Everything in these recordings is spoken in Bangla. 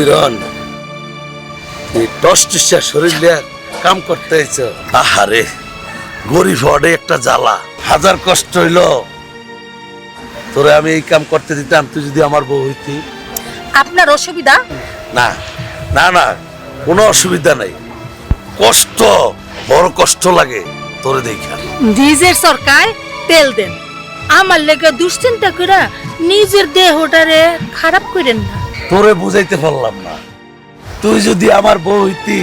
সমীরন এই টস্টিসা শরীর নিয়ে কাম করতে হয়েছ আহারে গরিব হওয়াটা একটা জ্বালা। হাজার কষ্ট হইল। তোরে আমি এই কাম করতে দিতাম তুই যদি আমার বউ হইতি। আপনার অসুবিধা? না না না কোনো অসুবিধা নাই। কষ্ট বড় কষ্ট লাগে তোরে দেখা। নিজের সরকার তেল দেন। আমার লেগে দুশ্চিন্তা করে নিজের দেহটারে খারাপ করেন না। তোরে বুঝাইতে পারলাম না। তুই যদি আমার বউ হইতি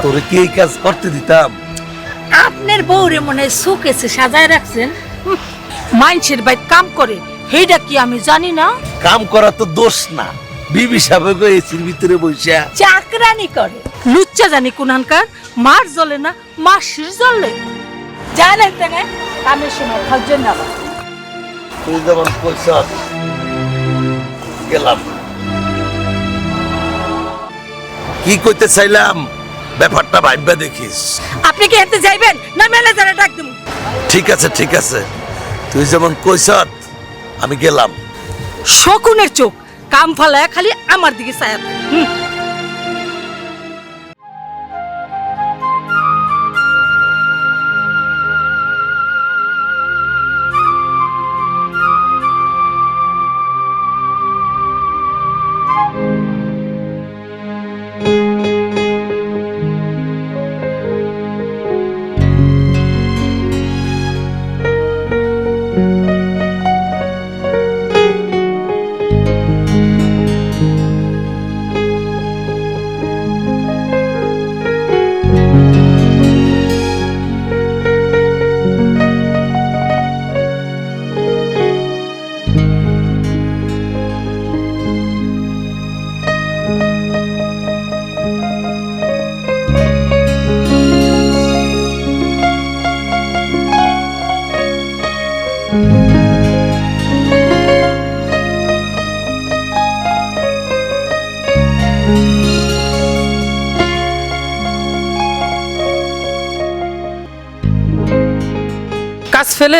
তোরে কি এই কাজ করতে দিতাম? আপনার বউরে মনে শোকেছে সাজায় রাখছেন। মাইনসের বাইক কাম করে সেইটা কি আমি জানি না? কাম করা তো দোষ না। বিবি সাহেব এসির ভিতরে বসে চাকরানি করে। লুচ্চা জানি কোনহানকার মার জ্বলে না মাসির জ্বলে জানেন তেনে কামের সময় খাওয়ার না তুই যেমন কইস গেলাম। কি কইতে চাইলাম? ব্যাপারটা ভাববা দেখিস। আপনি কি এতে যাইবেন? না ম্যানেজারে ডাক দেবো। ঠিক আছে ঠিক আছে। তুই যেমন কইছত আমি গেলাম। শকুনের চোখ কাম ফালায় খালি আমার দিকে ছায়া হুম।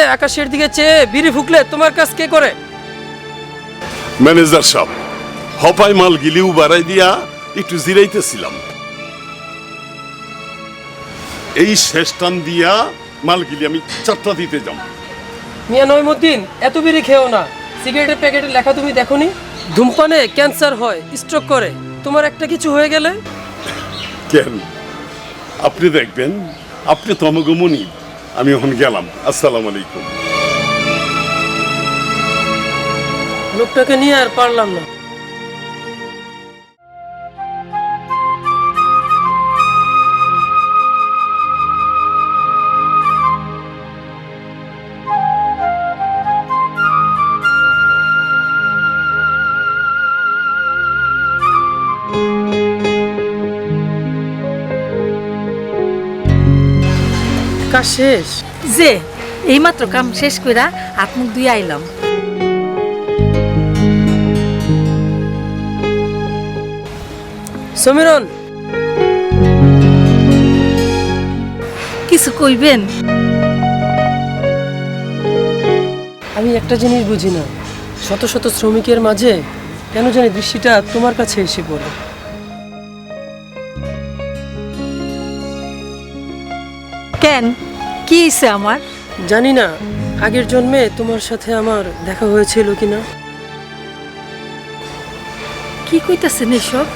আকাশের দিকে চেয়ে বিড়ি ফুকলে তোমার কাজ কে করে? ম্যানেজার সাহেব হপাই মাল গিলিও বাড়াই দিয়া একটু জিরাইতেছিলাম। এই শেষ টান দিয়া মাল গিলি আমি চারটা দিতে যাম। মিয়া নইমুদ্দিন এত বিড়ি খেও না। সিগারেটের প্যাকেটে লেখা তুমি দেখোনি? ধূমপানে ক্যান্সার হয় স্ট্রোক করে। তোমার একটা কিছু হয়ে গেলে? কেন? আপনি দেখবেন আপনি তো আমাকে আমি এখন গেলাম। আসসালাম আলাইকুম। লোকটাকে নিয়ে আর পারলাম না। শেষ। যে এইমাত্র কাম শেষ কইরা হাত মুখ ধুয়ে আইলাম। সমীরন কিছু কইবেন? আমি একটা জিনিস বুঝি না। শত শত শ্রমিকের মাঝে কেন জানি দৃষ্টিটা তোমার কাছে এসে পড়ে। কেন? কি হইছে আমার? জানি না আগের জন্মে তোমার সাথে আমার দেখা হয়েছিল কিনা। কি কইতাছেন এসব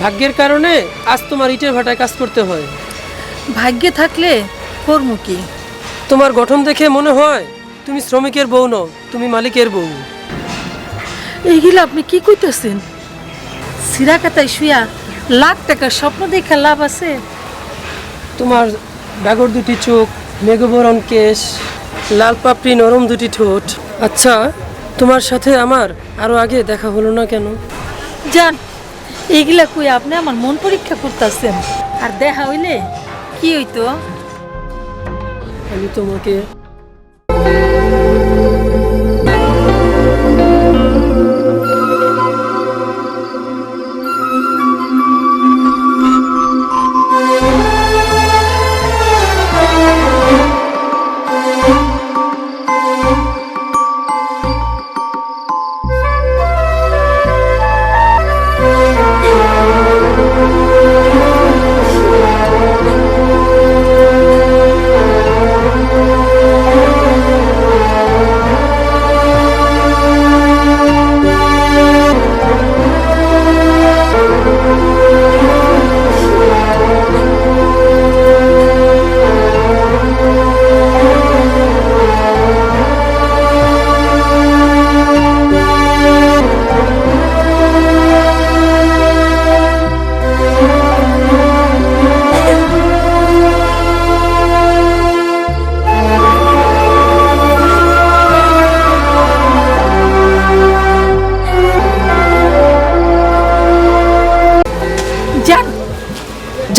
ভাগ্যের কারণে আজ তোমার ইটের ভাটায় কাজ করতে হয়। ভাগ্যে থাকলে কর্ম কি? তোমার গঠন দেখে মনে হয় তুমি শ্রমিকের বউ নও তুমি মালিকের বউ। এইগুলো আপনি কি কইতাছেন? সিরাকাতায় শুয়া লাখ টাকার স্বপ্ন দেখা লাভ আছে? তোমার ব্যাগর দুটি চোখ মেঘবরণ কেশ লাল পাপড়ি নরম দুটি ঠোঁট। আচ্ছা তোমার সাথে আমার আরও আগে দেখা হলো না কেন? যান এইগুলা কই আপনি আমার মন পরীক্ষা করতেছেন? আর দেখা হইলে কি হইতো? আমি তোমাকে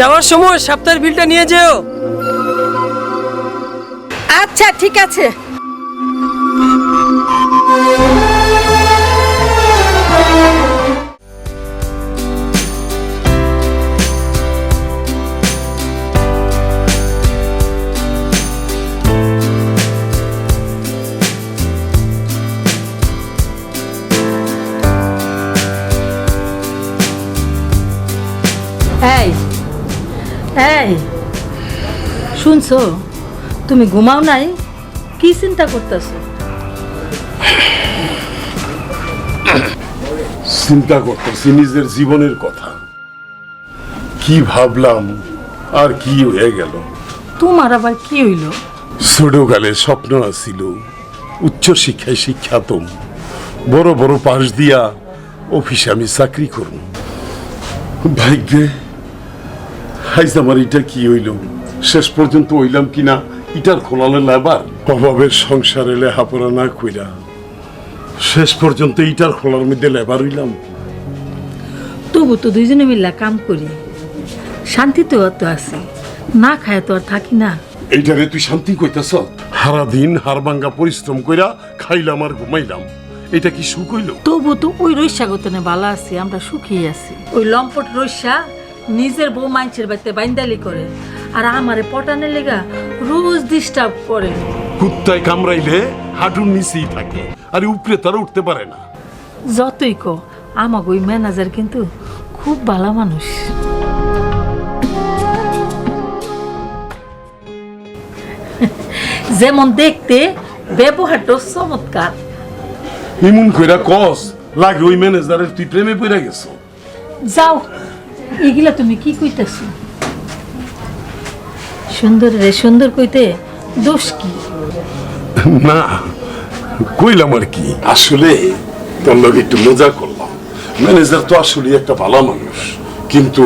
যাওয়ার সময় সপ্তাহের বিলটা নিয়ে যেও। আচ্ছা ঠিক আছে। শুনছো তুমি ঘুমাও নাই? কি চিন্তা করতেছো? চিন্তা করতেছি নিজের জীবনের কথা। কি ভাবলাম আর কি হয়ে গেল? তোমার আবার কি হইল? ছোটকালে স্বপ্ন আছিল উচ্চ শিক্ষায় শিক্ষাতম বড় বড় পাশ দিয়া অফিসে আমি চাকরি করব ভাগ্যে হাইজ আমার এটা কি হইল? শেষ পর্যন্ত হইলাম কিনা ইটার খোলালে লেবার অভাবের সংসারে লেহাপড়া না কইরা। শেষ পর্যন্ত ইটার খোলার মধ্যে লেবার হইলাম। তবু তো দুইজনে মিল্লা কাম করি। শান্তিতে অত আছি। না খায় তো আর থাকি না। এইটারে তুই শান্তি কইতাছ? সারা দিন হাড়ভাঙ্গা পরিশ্রম কইরা খাইলাম আর ঘুমাইলাম। এটা কি সুখ হইল? তবু তো ওই রৈশা গতনে ভালো আছি আমরা সুখী আছি। ওই লম্পট রৈশা নিজের বউ মাইনছের বাড়িতে বাইন্দালি করে। আর আমারে পটানের লেগা রোজ ডিস্টার্ব করে। কুত্তায় কামড়াইলে হাঁটুর নিচেই থাকে আর উপরে তারা উঠতে পারে না। যতই কো আমাকে ওই ম্যানেজার কিন্তু খুব ভালো মানুষ। যেমন দেখতে ব্যবহারটা চমৎকার। ইমুন কইরা কস লাগে ওই ম্যানেজারের তুই প্রেমে পড়ে গেছো। যাও এগুলা তুমি কি কইতেছ? সুন্দর রে সুন্দর কইতে দোষ কি? না কইলাম আর কি আসলে তোর লগে একটু মজা করলাম। ম্যানেজার তো আসলে একটা ভালো মানুষ কিন্তু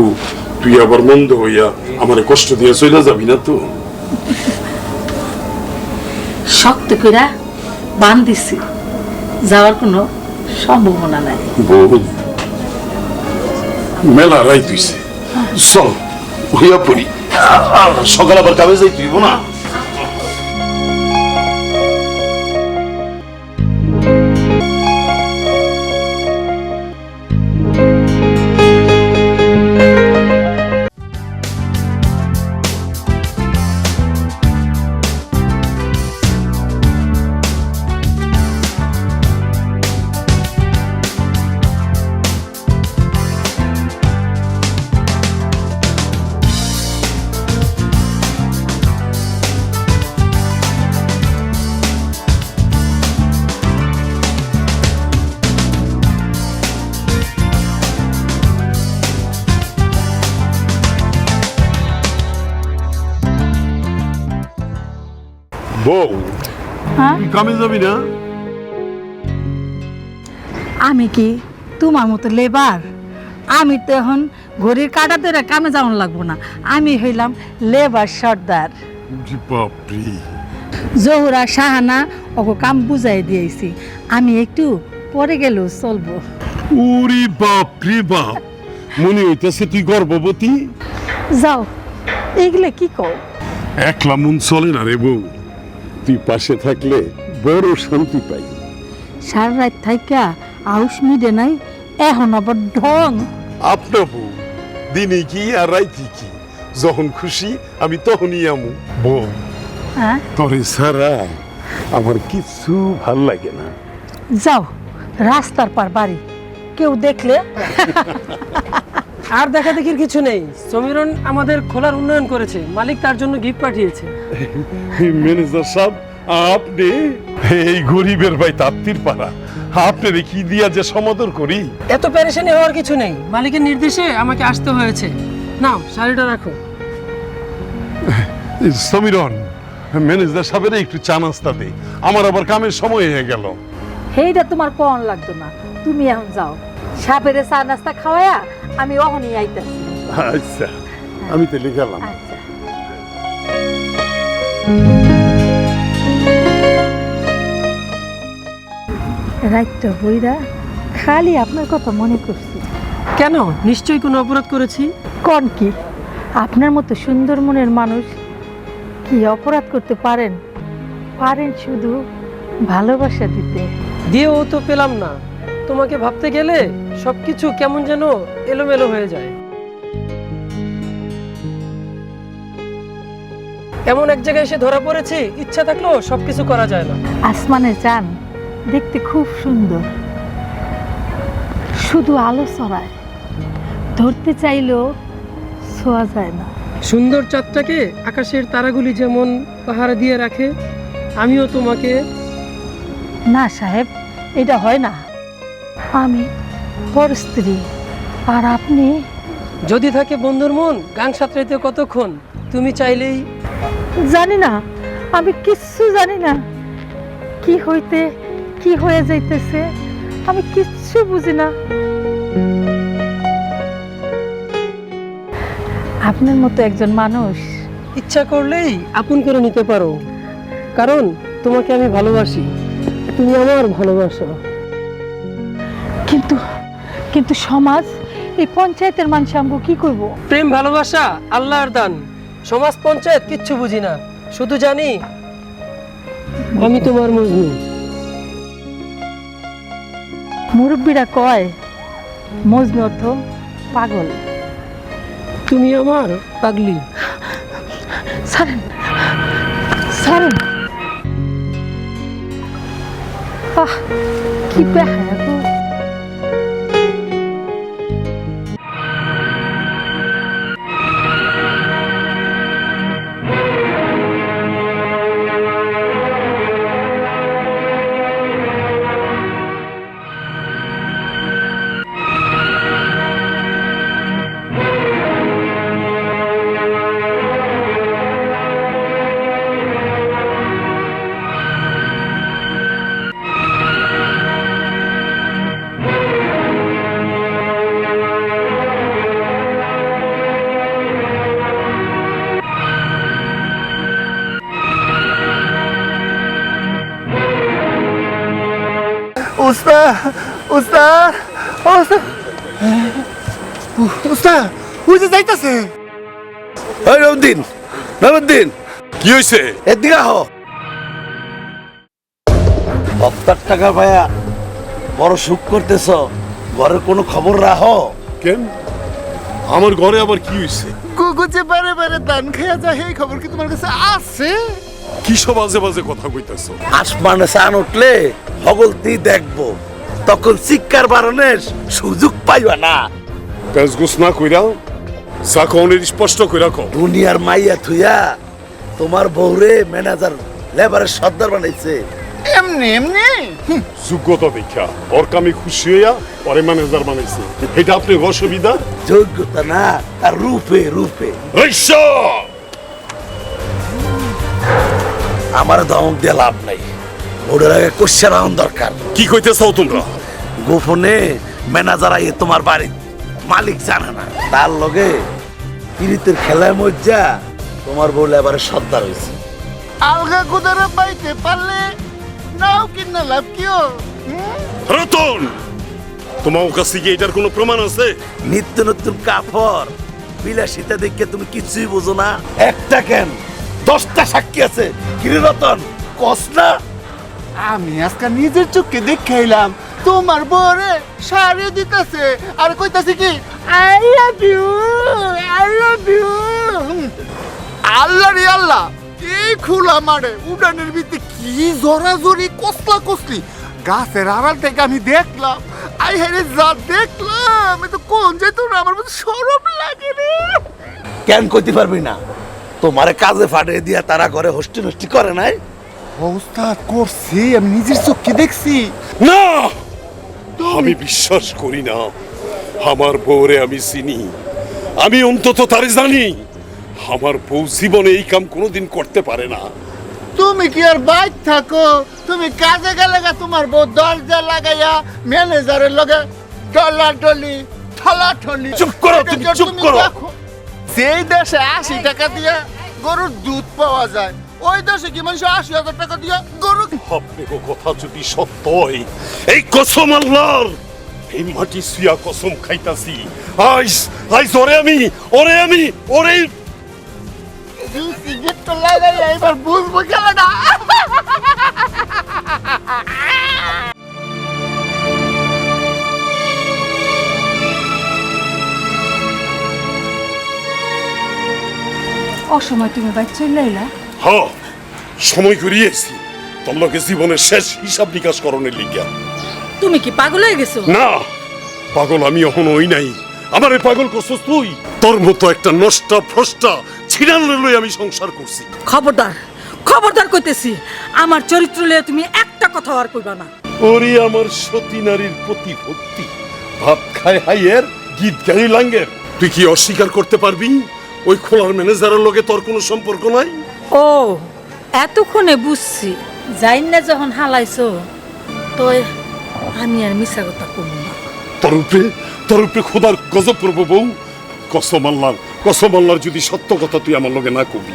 তুই আবার মন্দ হইয়া আমারে কষ্ট দিয়ে চলে যাবি না তো। শক্ত কইরা বান দিছি যাওয়ার কোনো সম্ভাবনা নাই। বউ মেলা রাই তুইছে চল হইয়া পড়ি। সকাল আবার কাবে যাই তুইব না? কামে যাবি না? আমি কি তোমার মতো লেবার? আমি তো এখন ঘড়ির কাটা ধরে কামে যাওয়ান লাগবো না। আমি হইলাম লেবার সর্দার। বাপরে। জহুরা সাহানা ওকে কাম বুঝাই দিয়েছি। আমি একটু পরে গেলেও চলবো। উরি বাপ রে বাপ। মনে হইতেছে তুই গর্ভবতী। যাও এইগুলা কি কও? একলা মন চলে না রে বউ। তুই পাশে থাকলে বড় শান্তি পাই। সারা রাত থাইকা আউস মিডে নাই এখন আবার ঢং। আপনা বউ দিনে কি আর রাইতে কি? যখন খুশি আমি তখনই আমু। বউ হ্যাঁ? তরে সারা আমার কিছু ভালো লাগে না। যাও রাস্তার পার বাড়ি। কেউ দেখলে? আর দেখা দেখির কিছু নেই। সমীরন আমাদের খোলার উন্নয়ন করেছে। মালিক তার জন্য গিফট পাঠিয়েছে। ম্যানেজার সাহেব আপনি এই গরিবের ভাই তাপ্তির পাড়া আপনার কি দিয়া যে সমাদর করি? এত প্যারেশানি হওয়ার কিছু নেই। মালিকের নির্দেশে আমাকে আসতে হয়েছে। নাও শাড়িটা রাখো। সমীরন ম্যানেজার সাহেবের একটু চা নাস্তা দে। আমার আবার কামের সময় হয়ে গেল। সেইটা তোমার কন লাগতো না। তুমি এখন যাও। সাপেরে চা নাস্তা খাওয়ায়া আমি অহনই আইতাছি। আচ্ছা আমি তাহলে গেলাম। আচ্ছা। রাইটটা বইরা খালি আপনার কথা মনে করছি কেন? নিশ্চয়ই কোনো অপরাধ করেছি? কোন কি? আপনার মতো সুন্দর মনের মানুষ কি অপরাধ করতে পারেন? পারেন শুধু ভালোবাসা দিতে। দিয়েও তো পেলাম না। তোমাকে ভাবতে গেলে সবকিছু কেমন যেন এলোমেলো হয়ে যায়। এমন এক জায়গায় এসে ধরা পড়েছি ইচ্ছা থাকলেও সবকিছু করা যায় না। আসমানে চান দেখতে খুব সুন্দর। শুধু আলো ছড়ায়। ধরতে চাইলেও ছোঁয়া যায় না। সুন্দর চাঁদটাকে আকাশের তারাগুলি যেমন পাহারা দিয়ে রাখে আমিও তোমাকে না সাহেব এটা হয় না। আমি পর স্ত্রী আর আপনি? যদি থাকে বন্ধুর মন গান সাঁতরাইতে কতক্ষণ? তুমি চাইলেই জানি না আমি কিচ্ছু জানি না। কি হইতে কি হয়ে যাইতেছে? আমি কিচ্ছু বুঝি না। আপনার মতো একজন মানুষ। ইচ্ছা করলেই আপন করে নিতে পারো। কারণ তোমাকে আমি ভালোবাসি। তুমি আমার ভালোবাসো। কিন্তু কিন্তু সমাজ এই পঞ্চায়েতের মানুষ আমাকে কি করব? প্রেম ভালোবাসা আল্লাহর দান। সমাজ পঞ্চায়েত কিচ্ছু বুঝি না। শুধু জানি আমি তোমার মজনু। মুরব্বীরা কয় মজনু অর্থ পাগল। তুমি আমার পাগলি। সারেন সারেন আহ কি বেহায়া গো। উস্তাদ উস্তাদ উস্তাদ উস্তাদ ওই যে যাইতাছে ওই রবদিন রবদিন কি হয়েছে এদিকে আহ। হপ্তার টাকা পায়া বড় সুখ করতেছ ঘরের কোনো খবর রাখো। কেন? আমার ঘরে আবার কি হয়েছে কুকুচে বারে বারে দান খেয়া যায় এই খবর কি তোমার কাছে আছে? কি সব আজে বাজে কথা কইতাছো? আসমানে চান উঠলে হগলতি দেখব। তখন চিৎকার বারণের সুযোগ পাইবা না। প্যাঁচগুস না কইরা যা কনের স্পষ্ট কইরা কও। দুনিয়ার মাইয়া থুইয়া তোমার বউরে ম্যানেজার লেবারের সর্দার বানাইছে। এমনি এমনি? যোগ্যতা দেখা ওর কামে খুশি হইয়া পরে ম্যানেজার বানাইছে। এটা আপনি অসুবিধা? যোগ্যতা না তার রূপে রূপে। ঐশা! আমার ধমক দিয়ে লাভ নাই। ওদের আগে কোশ্চেন রাউন্ড দরকার। কি কইতে চাও তোমরা? গোপনে ম্যানেজার আইয়ে তোমার বাড়ি মালিক জানে না। তার লগে কিরিতের খেলায় মজ্জা তোমার বউ এবারে সর্দার হয়েছে আলগা কুদারে পাইতে পারলে নাও কিনা লাভ কিও? রতন তোমার কাছে কি এটার কোনো প্রমাণ আছে? নিত্য নতুন কাপড় বিলাসিতা দেখে তুমি কিছুই বোঝো না। একটা কেন? দশটা সাক্ষী আছে। কিরে রতন কস না আমি আজকে নিজের চোখে দেখাইলাম। তোমার বরে শাড়ি দিতেছে। আর কইতাছে কি I love you I love you Allah রে আল্লাহ এই খোলা মারে উডানের ভিতরে কি জোরাজোরি কসলা কসলি। গাছের আড়াল থেকে আমি দেখলাম। আই হেরে যা দেখলাম আমি তো কোন যেত না আমার সরম লাগে রে কেন কইতে পারবি না? তোমারে কাজে ফাটিয়ে দিয়া তারা ঘরে হোস্টি নষ্টি করে নাই? ওস্তাদ করছি আমি নিজের চোখে দেখছি। না! আমি বিশ্বাস করি না। আমার বউরে আমি চিনি। আমি অন্তত তারে জানি। আমার বউ জীবনে এই কাম কোনোদিন করতে পারে না। তুমি কি আর বাইক থাকো? তুমি কাজে গেলে গা তোমার বউ দরজা লাগাইয়া ম্যানেজারের লগে ডলা ডলি ঠলা ঠলি চুপ করো, তুমি চুপ করো। যেই দেশে আশি টাকা দিয়ে গরুর দুধ পাওয়া যায় ওই দেশে কি মানুষ আশি হাজার টাকা দিয়ে গরু আপনি কথা যদি সত্য হয় এই কসম আল্লাহর এই মাটি সুয়া কসম খাইতাছি। আইস আইস ওরে আমি ওরে আমি ওরে সিগারেটটা লাগাই এবার বুঝব খেলাটা অসময় তুমি বাইক চলে এলা হ সময় করিয়েছি লগে জীবনের শেষ হিসাব নিকাশ করণের লিগা। তুমি কি পাগল হয়ে গেছো? না পাগল আমি এখন ওই নাই। আমারে পাগল করছস তুই? তোর মতো একটা নষ্টা ফ্রষ্টা ছিড়ান লই আমি সংসার করছি। খবরদার খবরদার কইতেছি আমার চরিত্র লয়ে তুমি একটা কথা আর কইবা না। ওরে আমার সতী নারীর প্রতি ভক্তি ভাত খায় হাইয়ের গীত গাই লাঙ্গের। তুই কি অস্বীকার করতে পারবি? ওই খোলার ম্যানেজারের লগে তোর কোনো সম্পর্ক নাই? ও এতক্ষণে বুঝছি। যাই না যখন হালাইছো তো আমি আর মিশা কথা কমু না। তোর উপরে তোর উপরে খোদার গজব পড়ব বউ। কসম আল্লাহর কসম আল্লাহর যদি সত্য কথা তুই আমার লগে না কবি।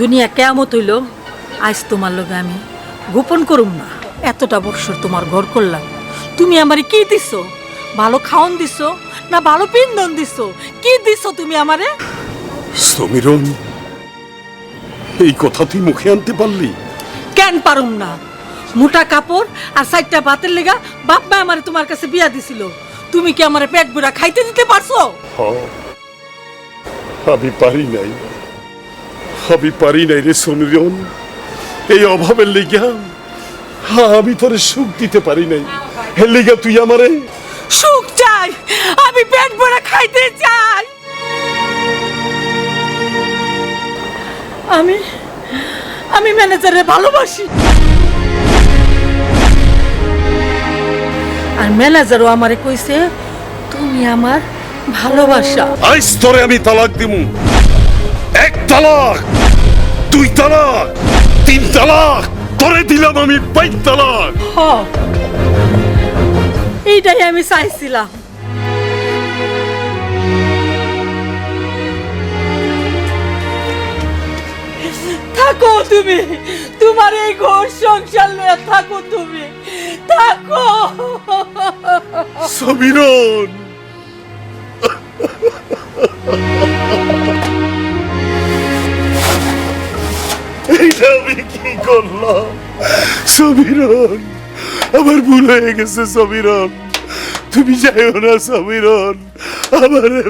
দুনিয়া কেমত হইল আজ তোমার লগে আমি গোপন করুম না। এতটা বৎসর তোমার ঘর করলাম। তুমি আমারে কি দিছো? ভালো খাওন দিছো না ভালো পিন্দন দিছো? কি দিছো তুমি আমারে? সমীরন এই কথা তুই মুখে আনতে পারলি? কেন পারুম না? মোটা কাপড় আর সাইডটা ভাতের লেগা বাপ মা আমারে তোমার কাছে বিয়া দিছিল। তুমি কি আমারে পেট বুড়া খাইতে দিতে পারছ? আমি পারি নাই। আমি পারি নাই রে সমীরন এই অভাবের লেগা হ্যাঁ আমি তোরে সুখ দিতে পারি নাই। এর লেগা তুই আমারে সুখ চাই আমি পেট ভরা খাইতে চাই। আমি আমি ম্যানেজারে ভালোবাসি। আর ম্যানেজারও আমারে কইছে তুমি আমার ভালোবাসা। আইস তোরে আমি তালাক দিমু। এক তালাক দুই তালাক তিন তালাক তোরে দিলাম আমি বাইক তালাক। হ। এইটাই আমি চাইছিলাম। থাকো তুমি। তোমার এই ঘর সংসার লয়ে থাকো তুমি। থাকো। সমীরন এইটা আমি কি করলাম? সমীরন আমার ভুল হয়ে গেছে সমীরন তুমি যাইও না সমীরন আমারে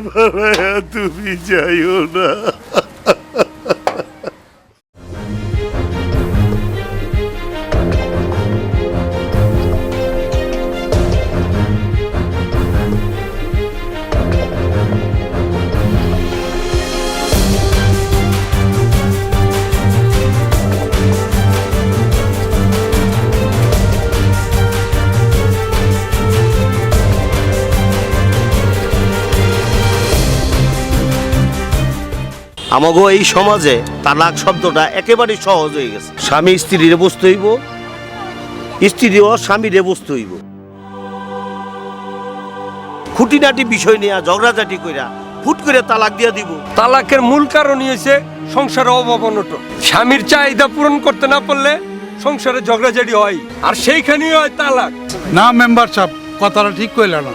তুমি যাইও না। আমাগো এই সমাজে তালাক শব্দটা একেবারে সহজ হয়ে গেছে। স্বামী স্ত্রীরে বুঝতে হইব স্ত্রীও স্বামীরে বুঝতে হইব। খুঁটিনাটি বিষয় নিয়ে ঝগড়াঝাটি কইরা ফুট করে তালাক দিয়া দিব। তালাকের মূল কারণই হয়েছে সংসারে অভাব অনটন। স্বামীর চাহিদা পূরণ করতে না পারলে সংসারে ঝগড়াঝাটি হয় আর সেইখানেই হয় তালাক। না মেম্বার সাহেব কথাটা ঠিক কইলা না।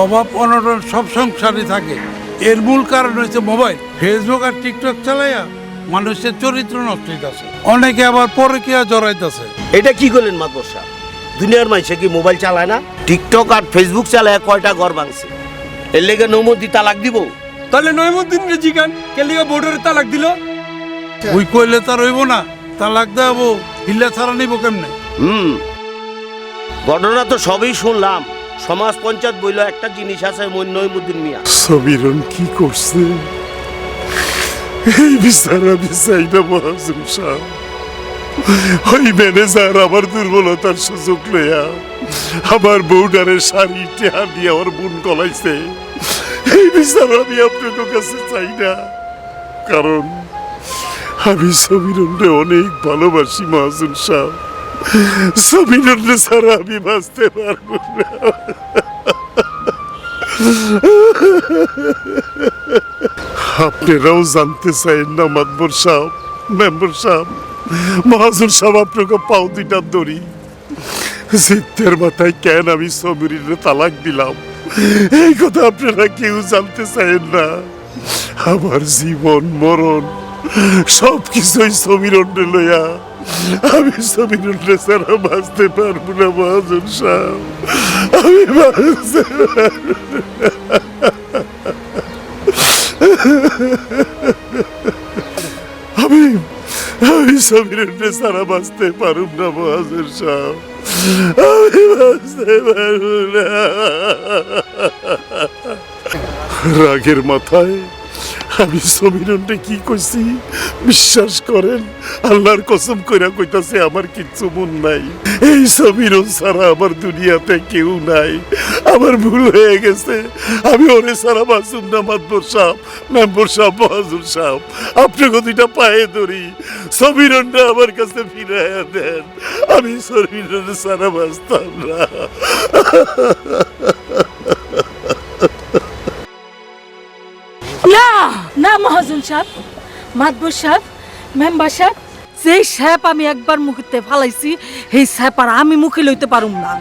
অভাব অনটন সব সংসারই থাকে। এর মূল কারণ হচ্ছে মোবাইল। ফেসবুক আর টিকটক চালাইয়া মানুষের চরিত্র নষ্ট হইতাছে। অনেকে আবার পরকিয়া জড়াইতেছে। এটা কি করলেন মাতবর সাহেব দুনিয়ার মানুষে কি মোবাইল চালায় না? টিকটক আর ফেসবুক চালায় কয়টা ঘর ভাঙছে? এর লেগে নৌমদি তালাক দিব? তাহলে নৈমুদ্দিন রে জিগান কেলিগা বোর্ডের তালাক দিল? ওই কইলে তার হইব না। তালাক দেবো হিল্লা ছাড়া নিব কেমনে? হুম। ঘটনা তো সবই শুনলাম। সমাজ পঞ্চায়েত বইল একটা জিনিস আছে মই নইমুদ্দিন মিয়া। সমীরন কি করছে? এই বিচার আমি চাই না মহাজন সাহেব। ওই ম্যানেজার আমার দুর্বলতার সুযোগ লইয়া আমার বউডারের শাড়ি টেহা দিয়ে আমার বোন কলাইছে এই বিচার আমি আপনার কাছে চাই না। কারণ আমি সমীরনরে অনেক ভালোবাসি মহাজন সাহেব। সমীরনরে ছাড়া আমি বাঁচতে পারব না আপনারাও জানতে চাইেন না মাতবর সাহেব মেম্বার সাহেব মহাজন সাহেব আপনাকে পাও দুইটা দড়ি সিদ্ধের মাথায় কেন আমি সমীরের তালাক দিলাম এই কথা আপনারা কেউ জানতে চাইেন না আমার জীবন মরণ সব কিছুই সমীরণে লইয়া আমি সমীরণে ছাড়া বাঁচতে পারব না, মহাজন সাহেব। আমি বাঁচতে আমি আমি সমীরণে ছাড়া বাঁচতে পারব না, মহাজন সাহেব। আমি বাঁচতে পারব না। রাগের মাথায় আমি সমীরণে কি কইছি? বিশ্বাস করেন, আল্লাহর কসম কইরা কইতাছে, আমার কিচ্ছু মন নাই। এই সমীরণ ছাড়া আমার দুনিয়াতে কেউ নাই। আমার ভুল হয়ে গেছে। আমি ওরে সারা বাসুম না মাতবর সাহ মেম্বর সাহ বাহাজুর সাহ আপনাকে দুইটা পায়ে ধরি সমীরণটা আমার কাছে ফিরাইয়া দেন। আমি সমীরণ সারা বাঁচতাম না। মহাজন সাহেব মাতবর সাহেব মেম্বার সাহেব যেই সাহেব আমি একবার মুখতে ফালাইছি সেই সাহেব আর আমি মুখে লইতে পারুম না।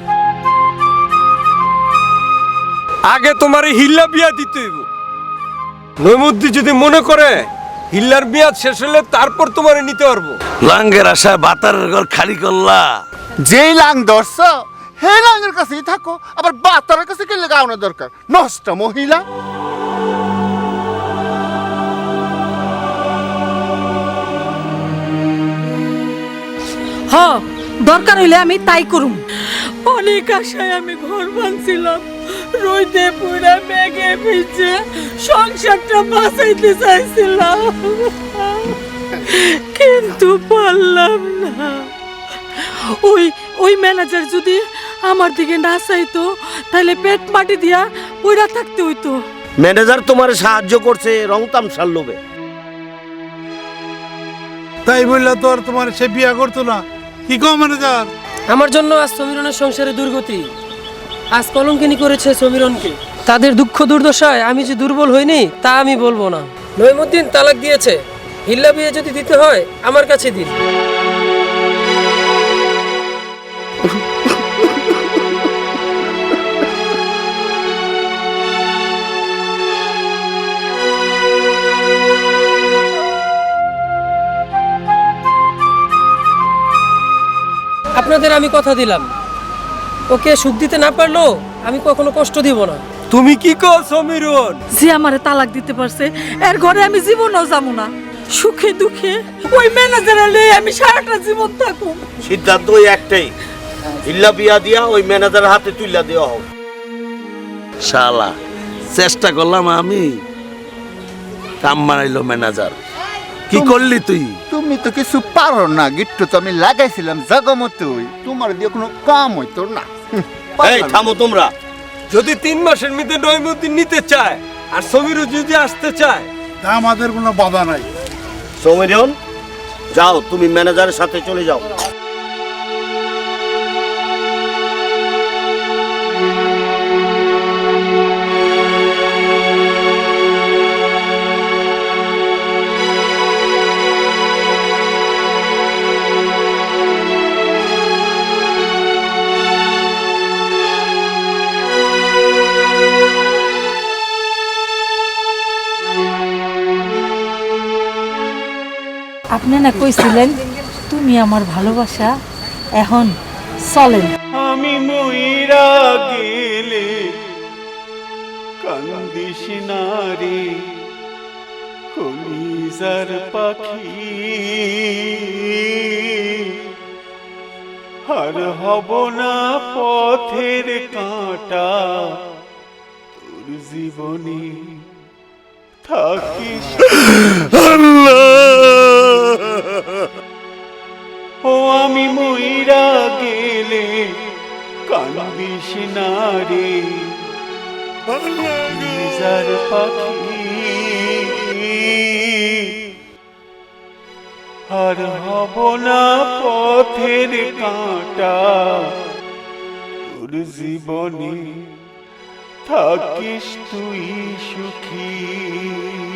আগে তোমার হিল্লা বিয়া দিতে হইব। নৈমুদ্দি যদি মনে করে হিল্লার বিয়া শেষ হলে তারপর তোমারে নিতে পারব। লাঙ্গের আশায় বাতারের ঘর খালি করলা। যেই লাং ধরছ হে লাঙের কাছেই থাকো আবার বাতারের কাছে গেলে গাওয়ানোর দরকার। নষ্ট মহিলা। হ দরকার হইলে আমি তাই করুম। অনেক আশায় আমি ঘর বানছিলাম রইতে পুরা মেঘে ভিজে সংসারটা বাঁচাইতে চাইছিলাম। কিন্তু পারলাম না। ওই ওই ম্যানেজার যদি আমার দিকে না চাইতো তাহলে পেট মাটি দিয়া পইরা থাকতে হইতো। ম্যানেজার তোমার সাহায্য করছে রং তামসার লোভে। তাই বললে তো আর তোমার সে বিয়া করতো না। কি কম আমার জন্য আজ সমীরনের সংসারে দুর্গতি। আজ কলঙ্কিনী করেছে সমীরনকে। তাদের দুঃখ দুর্দশায় আমি যে দুর্বল হইনি, তা আমি বলব না। নইমুদ্দিন তালাক দিয়েছে। হিল্লা বিয়ে যদি দিতে হয়, আমার কাছে দিন। আপনাদের আমি কথা দিলাম। ওকে সুখ দিতে না পারল আমি কখনো কষ্ট দিব না। তুমি কি কও সমীরন যে আমারে তালাক দিতে পারছে এর ঘরে আমি জীবনও যাব না। সুখে দুঃখে ওই ম্যানেজারে লয়ে আমি সারাটা জীবন থাকুম সিদ্ধান্ত ওই একটাই। হিল্লা বিয়া দিয়া ওই ম্যানেজারের হাতে তুইলা দেওয়া হোক। শালা চেষ্টা করলাম আমি। কাম বানাইলো ম্যানেজার। কি করলি তুই? তুমি তো কিছু পারো না গিট্টু তো আমি লাগাইছিলাম জগমতুই তোমার দিয়ে কোনো কাম হইতো না। এই থামো তোমরা। যদি তিন মাসের মধ্যে নৈমুদ্দিন নিতে চায় আর সমীরও যদি আসতে চায় তা আমাদের কোনো বাধা নাই। সমীরন যাও তুমি ম্যানেজারের সাথে চলে যাও। আপনি না কইছিলেন তুমি আমার ভালোবাসা এখন চলেন আমি ময়রা গেলে কান্দিস নারী কলিজার পাখি। আর হব না পথের কাঁটা তোর জীবনে থাকিস। ও আমি ময়রা গেলে কান্দিস নারী পাখি। আর হব না পথের কাঁটা, তোর জীবনে থাকিস তুই সুখী।